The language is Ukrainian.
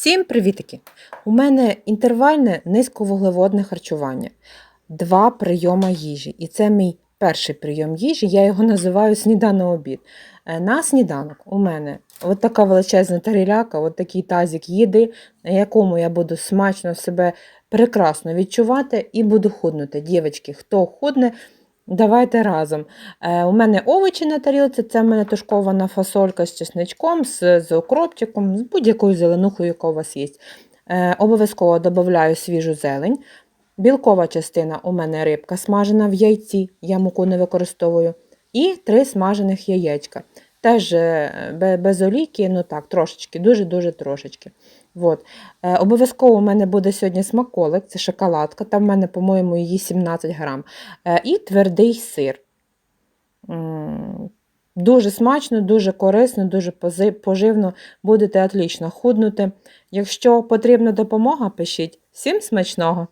Всім привітики! У мене інтервальне низьковуглеводне харчування. Два прийоми їжі. І це мій перший прийом їжі. Я його називаю сніданок обід. Е, На сніданок у мене от така величезна таріляка, от такий тазик їди, на якому я буду смачно себе прекрасно відчувати і буду худнути. Дівчатки, хто худне, давайте разом. Е, у мене овочі на тарілці, це в мене тушкована фасолька з чесничком, з, з окропчиком, з будь-якою зеленухою, яка у вас є. Е, обов'язково додаю свіжу зелень. Білкова частина у мене рибка смажена в яйці, я муку не використовую. І три смажених яєчка. Теж е, без олійки, ну так, трошечки, дуже-дуже трошечки. От. Е, обов'язково у мене буде сьогодні смаколик, це шоколадка, там в мене, по-моєму, її 17 грам. Е, і твердий сир. Дуже смачно, дуже корисно, дуже поживно, будете отлично худнути. Якщо потрібна допомога, пишіть. Всім смачного!